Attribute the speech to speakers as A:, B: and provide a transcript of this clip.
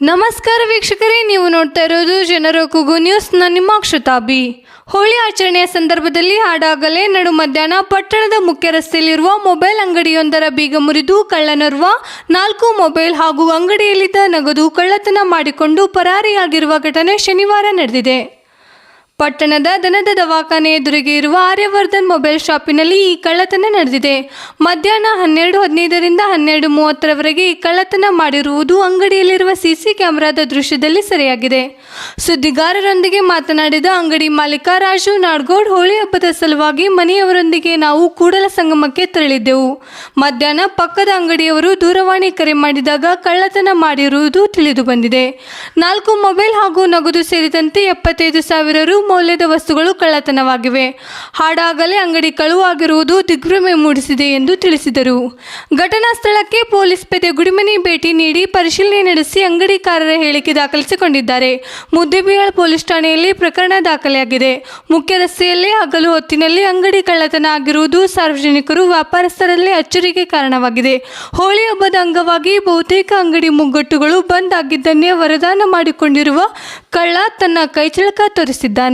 A: ನಮಸ್ಕಾರ ವೀಕ್ಷಕರೇ, ನೀವು ನೋಡ್ತಾ ಇರೋದು ಜನರ ಕೂಗು ನ್ಯೂಸ್ ನಾನು ನಿಮ್ಮ ಕ್ಷತಾಬಿ ಹೋಳಿ ಆಚರಣೆಯ ಸಂದರ್ಭದಲ್ಲಿ ಹಾಡಾಗಲೇ ನಡು ಮಧ್ಯಾಹ್ನ ಪಟ್ಟಣದ ಮುಖ್ಯ ರಸ್ತೆಯಲ್ಲಿರುವ ಮೊಬೈಲ್ ಅಂಗಡಿಯೊಂದರ ಬೀಗ ಮುರಿದು ಕಳ್ಳನರ್ವ ನಾಲ್ಕು ಮೊಬೈಲ್ ಹಾಗೂ ಅಂಗಡಿಯಲ್ಲಿದ್ದ ನಗದು ಕಳ್ಳತನ ಮಾಡಿಕೊಂಡು ಪರಾರಿಯಾಗಿರುವ ಘಟನೆ ಶನಿವಾರ ನಡೆದಿದೆ. ಪಟ್ಟಣದ ದನದ ದವಾಖಾನೆ ಎದುರಿಗೆ ಇರುವ ಆರ್ಯವರ್ಧನ್ ಮೊಬೈಲ್ ಶಾಪಿನಲ್ಲಿ ಈ ಕಳ್ಳತನ ನಡೆದಿದೆ. ಮಧ್ಯಾಹ್ನ ಹನ್ನೆರಡು ಹದಿನೈದರಿಂದ ಹನ್ನೆರಡು ಮೂವತ್ತರವರೆಗೆ ಈ ಕಳ್ಳತನ ಮಾಡಿರುವುದು ಅಂಗಡಿಯಲ್ಲಿರುವ ಸಿಸಿ ಕ್ಯಾಮೆರಾದ ದೃಶ್ಯದಲ್ಲಿ ಸೆರೆಯಾಗಿದೆ. ಸುದ್ದಿಗಾರರೊಂದಿಗೆ ಮಾತನಾಡಿದ ಅಂಗಡಿ ಮಾಲೀಕ ರಾಜು ನಾಡ್ಗೋಡ್ ಹೋಳಿ ಹಬ್ಬದ ಸಲುವಾಗಿ ಮನೆಯವರೊಂದಿಗೆ ನಾವು ಕೂಡಲ ಸಂಗಮಕ್ಕೆ ತೆರಳಿದ್ದೆವು. ಮಧ್ಯಾಹ್ನ ಪಕ್ಕದ ಅಂಗಡಿಯವರು ದೂರವಾಣಿ ಕರೆ ಮಾಡಿದಾಗ ಕಳ್ಳತನ ಮಾಡಿರುವುದು ತಿಳಿದು ಬಂದಿದೆ ನಾಲ್ಕು ಮೊಬೈಲ್ ಹಾಗೂ ನಗದು ಸೇರಿದಂತೆ ಎಪ್ಪತ್ತೈದು ಸಾವಿರ ರು ಮೌಲ್ಯದ ವಸ್ತುಗಳು ಕಳ್ಳತನವಾಗಿವೆ. ಹಾಡಾಗಲೇ ಅಂಗಡಿ ಕಳುವಾಗಿರುವುದು ದಿಗ್ಭ್ರಮೆ ಮೂಡಿಸಿದೆ ಎಂದು ತಿಳಿಸಿದರು. ಘಟನಾ ಸ್ಥಳಕ್ಕೆ ಪೊಲೀಸ್ ಪೇದೆ ಗುಡಿಮನಿ ಭೇಟಿ ನೀಡಿ ಪರಿಶೀಲನೆ ನಡೆಸಿ ಅಂಗಡಿಕಾರರ ಹೇಳಿಕೆ ದಾಖಲಿಸಿಕೊಂಡಿದ್ದಾರೆ. ಮುದ್ದೇಬಿಹಾಳ್ ಪೊಲೀಸ್ ಠಾಣೆಯಲ್ಲಿ ಪ್ರಕರಣ ದಾಖಲೆಯಾಗಿದೆ ಮುಖ್ಯ ರಸ್ತೆಯಲ್ಲೇ ಹಗಲು ಹೊತ್ತಿನಲ್ಲಿ ಅಂಗಡಿ ಕಳ್ಳತನ ಆಗಿರುವುದು ಸಾರ್ವಜನಿಕರು ವ್ಯಾಪಾರಸ್ಥರಲ್ಲಿ ಅಚ್ಚರಿಗೆ ಕಾರಣವಾಗಿದೆ. ಹೋಳಿ ಹಬ್ಬದ ಅಂಗವಾಗಿ ಬಹುತೇಕ ಅಂಗಡಿ ಮುಗ್ಗಟ್ಟುಗಳು ಬಂದ್ ಆಗಿದ್ದನ್ನೇ ವರದಾನ ಮಾಡಿಕೊಂಡಿರುವ ಕಳ್ಳ ತನ್ನ ಕೈಚಳಕ ತೋರಿಸಿದ್ದಾನೆ.